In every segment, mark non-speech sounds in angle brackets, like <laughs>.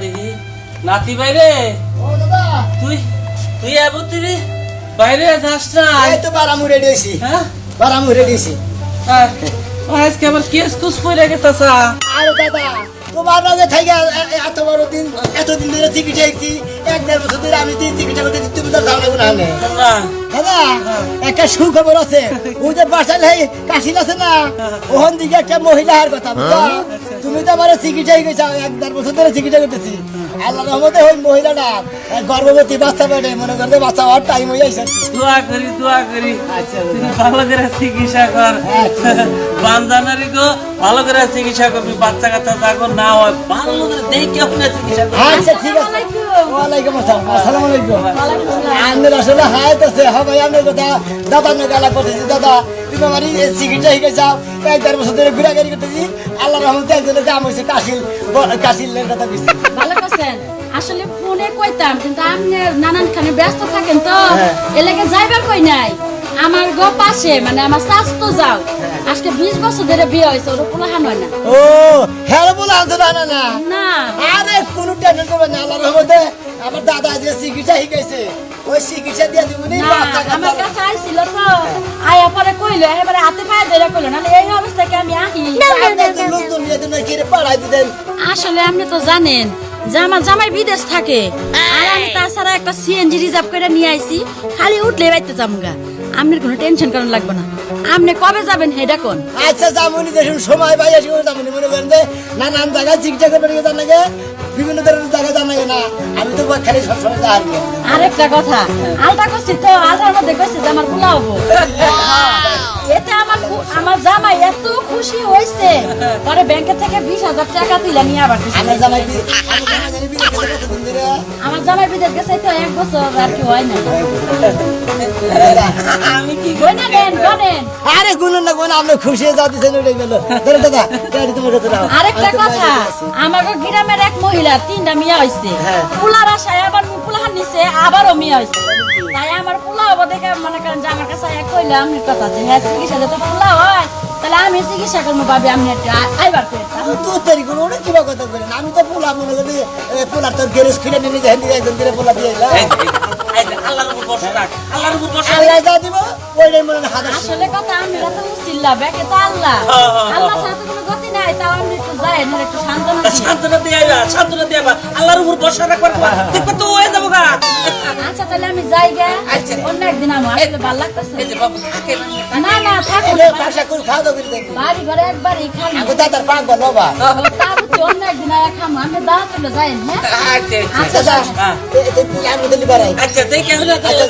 দেখি নাতি বাইরে? তুই তুই এবতি রে বাইরে যাস না। এই তো বারামু রেডি হয়েছি। হ্যাঁ? বারামু রেডি হয়েছি। আয়, আজকে আমার কেস কুস পড়ে গেতাছা? আরে দাদা তোমার লগে থেকে এত বড় দিন এতদিন ধরে চিকিৎসা হয়েছি এক দেড় বছর ধরে আমি দিন চিকিৎসা করতেছি তুমি তো যাও না। না। একটা সুখবর আছে। ওই যে বাসায় এই কাশিল আছে না ওখান দিকে একটা মহিলা আর কথা বুঝছ? তুমি তো আমার চিকিৎসা গেছো এক দেড় বছর ধরে চিকিৎসা করতেছি। আল্লাহ রহমতে ওই মহিলাটা গর্ভবতী বাচ্চা পেটে মনে করতে বাচ্চা হওয়ার টাইম হয়ে যাচ্ছে দোয়া করি দোয়া করি। আচ্ছা তুই ভালো করে চিকিৎসা কর। আচ্ছা। বান্দানারি গো ভালো করে চিকিৎসা করবি বাচ্চা কাচ্চা যাগো না হয় ভালো করে দেখে চিকিৎসা আচ্ছা ঠিক আছে। ওয়ালাইকুম আসসালাম আসসালামু আলাইকুম। আমাদের আসলে হায়াত আছে। হ্যাঁ ভাই আমি কথা। দাদা নিয়ে গালা করতেছি। দাদা তুমি আমার এই চিকিৎসা শিখে যাও। এক দেড় বছর ধরে ঘুরাঘুরি করতেছি। আল্লাহ রহমতে একজনের কাম হয়েছে কাশিল। ব- কাশিলের কথা বলছি ভালো করছেন। আসলে ফোনে কইতাম কিন্তু আপনি নানান খানে ব্যস্ত থাকেন তো। হ্যাঁ। যাইবার কই নাই। আমার গো পাশে মানে আমার স্বাস্থ্য যাও। আজকে বিশ বছর ধরে বিয়ে হয়েছে ওর পোলাহান হয় না। ও হ্যাঁ বলে আনছো না। টেনশন করবেন না আল্লাহ রহমতে আমার দাদা যে চিকিৎসা শিখাইছে ওই চিকিৎসা দিয়ে দিব নি আমার কাছে আইছিল তো। আয়া পরে কইলো এবারে হাতে পায়ে ধরে কইলো নাহলে এই অবস্থাকে আমি আহি? লোকজন নিয়ে তুমি কিরে পাড়াই দিতেন আসলে আপনি তো জানেন যে আমার জামাই বিদেশ থাকে। আর আমি তাছাড়া একটা সিএনজি রিজার্ভ করে নিয়ে আইছি খালি উঠলে বাইতে যামগা। আপনার কোনো টেনশন করার লাগবে না। আপনি কবে যাবেন হেডা কোন আচ্ছা যামুনি দেখুন সময় পাই আসি যামুনি মনে করেন যে নানান জায়গায় চিকিৎসা করবেন জান লাগে বিভিন্ন ধরনের জায়গায় জান না আমি তো খালি সবসময় যাই আরেকটা কথা আলটা করছি তো আলটার মধ্যে কইছে যে আমার পোলা হব। <laughs> এতে আমার আমার জামাই এত খুশি হয়েছে পরে ব্যাংকে থেকে বিশ হাজার টাকা তুলে নিয়ে আবার। আমার জামাই জানি করছে? আমার জামাই বিদেশ গেছে তো এক বছর আর কি হয় না। <laughs> আমি কি গনেন আরে গুনুন না গুন আপনি খুশি হয়ে যাও দিচ্ছেন ওটাই গেল। ধরে দাদা গাড়ি তোমার কাছে দাও আরেকটা আমি কথা। আমাকে গ্রামের এক মহিলা তিনটা মিয়া হয়েছে হ্যাঁ। পোলার আশায় আবার পোলাহার নিচে আবারও মিয়া হয়েছে তাই আমার পোলা হব দেখে মনে করেন যে আমার কাছে এক কইলাম কথা যে হ্যাঁ চিকিৎসা যাতে পোলা হয় তাহলে আমি চিকিৎসা করব ভাবি আপনি একটা আইবার করে আমি তো তৈরি করব ওটা কিবা কথা করেন আমি তো পোলা মনে করি এ, পোলার তোর গ্যারেজ খুলে নিয়ে নিজে দিকে একজন করে পোলা দিয়ে আল্লাহর উপর ভরসা রাখ আল্লাহর উপর ভরসা রাখ। আল্লাহ যা দিব। ওইটাই মনে হয় হাজার আসলে কথা আমরা তো উচিল্লা ব্যাকে তো আল্লাহ। হ্যাঁ, হ্যাঁ, আল্লাহ ছাড়া সান্ত্বনা দিয়ে। আইবা সান্ত্বনা দিয়ে আইবা। আল্লাহর উপর ভরসা রাখবার দেখবা তো হয়ে যাব গা। আচ্ছা তাহলে আমি যাই গে। আচ্ছা। অন্য একদিন আমার আসলে ভালো লাগতেছে। এই যে বাবু থাকে। না না এলে ভাষা করে খাওয়া দাওয়া করে দেখবি বাড়ি ঘরে একবারই খান আমি দাদার পাক বল বাবা তা বুঝছি অন্য একদিন আর খামো। আমি যাই হ্যাঁ? আচ্ছা আচ্ছা, দাদা হ্যাঁ। আমি দিলি বাড়াই। আচ্ছা দেখে হলে আচ্ছা আচ্ছা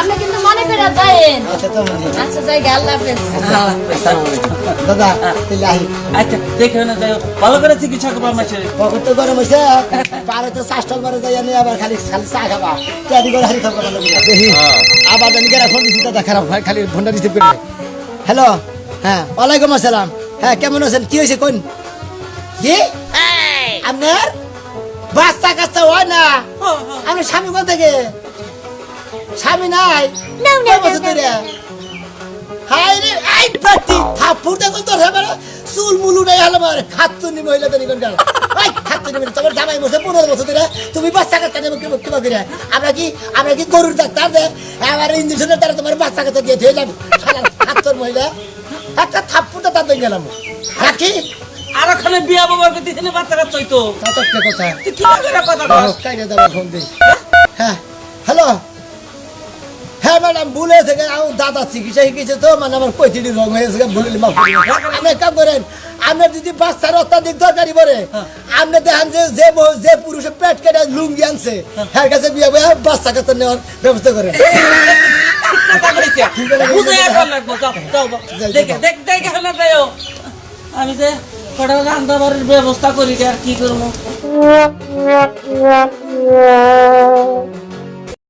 আপনি কিন্তু মনে করে আচ্ছা তো আচ্ছা যাই গে আল্লাহ হাফেজ। দাদা আচ্ছা দেখে হলে যাই ভালো করে চিকিৎসা করব ছেলে তো গরম হয়েছে পারে তো চাষটাল মারে যাই আনি আবার খালি খালি চা খাবা। ক্যারি করে খালি থাকব দেখি আবার আমি কেন ফোন দিচ্ছি দাদা খারাপ হয় খালি ফোনটা রিসিভ করে হ্যালো হ্যাঁ ওয়ালাইকুম আসসালাম। হ্যাঁ কেমন আছেন? কি হয়েছে কোন? কি? আপনার? বাচ্চা কাচ্চা হয় না। আমি স্বামী কোন থেকে? স্বামী নাই? হাই রে আই পাটি থাপুর দেখো তোর হেবারে। চুল মুলু নাই হলো মারে খাতুনি মহিলা তৈরি কোন গাল আই খাতুনি মহিলা তোমার জামাই বসে পনেরো বছর ধরে তুমি বাচ্চা কাচ্চা কিবা কিবা করে। আমরা কি আমরা কি গরুর ডাক্তার দে আমার ইঞ্জেকশনের দ্বারা তোমার বাচ্চা কাচ্চা দিয়ে ধুয়ে যাব। খাতুর মহিলা। একটা থাপ্পুটা তার দিয়ে গেলাম। রাখি আর ওখানে বিয়া বাবার বাচ্চা কাচ্চা একটা কথা। কথা দেবো ভুলে থেকে দাদা চিকিৎসা শিখেছে তো মানে আমার পঁয়ত্রিশ রং হয়ে গেছে ভুলে মাফ করে দিবেন। আপনি এক কাম করেন আপনার যদি বাচ্চার অত্যাধিক দরকারি পড়ে আপনি দেখেন যে যে যে পুরুষে পেট কেটে লুঙ্গি আনছে হ্যাঁ কাছে বিয়ে বয়ে বাচ্চা কাচ্চা নেওয়ার ব্যবস্থা যাইও। আমি যে কটা রান্না বাড়ির ব্যবস্থা করি আর কি করব?